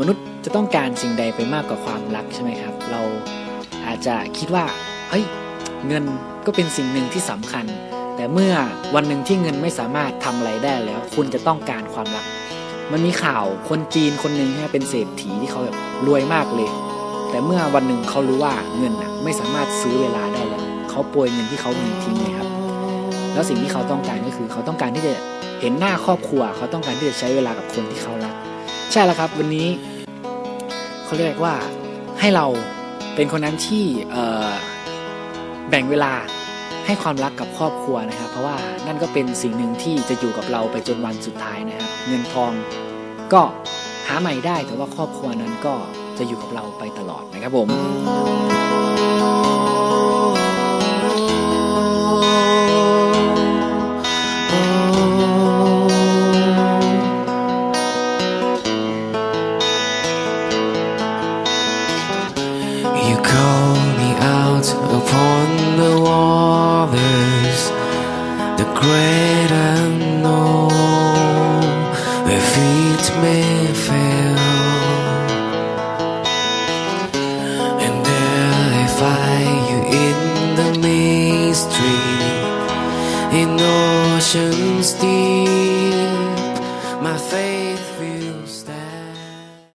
มนุษย์จะต้องการสิ่งใดไปมากกว่าความรักใช่ไหมครับ เราอาจจะคิดว่าเฮ้ยเงินก็เป็นสิ่งหนึ่งที่สำคัญ แต่เมื่อวันหนึ่งที่เงินไม่สามารถทำอะไรได้แล้ว คุณจะต้องการความรัก มันมีข่าวคนจีนคนหนึ่งเนี่ยเป็นเศรษฐีที่เขาแบบรวยมากเลย แต่เมื่อวันหนึ่งเขารู้ว่าเงินน่ะไม่สามารถซื้อเวลาได้แล้วเขาโปรยเงินที่เขามีทิ้งเลยครับ แล้วสิ่งที่เขาต้องการก็คือ เขาต้องการที่จะเห็นหน้าครอบครัว เขาต้องการที่จะใช้เวลากับคนที่เขารัก ใช่แล้วครับวันนี้เขาเรียกว่าให้เราเป็นคนนั้นที่เแบ่งเวลาให้ความรักกับครอบครัวนะครับ เพราะว่านั่นก็เป็นสิ่งหนึ่งที่จะอยู่กับเราไปจนวันสุดท้ายนะครับ เงินทองก็หาใหม่ได้แต่ว่าครอบครัวนั้นก็จะอยู่กับเราไปตลอดนะครับผม You call me out upon the waters, the great unknown, where feet may fail. And there I find you in the mystery, in oceans deep. My faith will stand.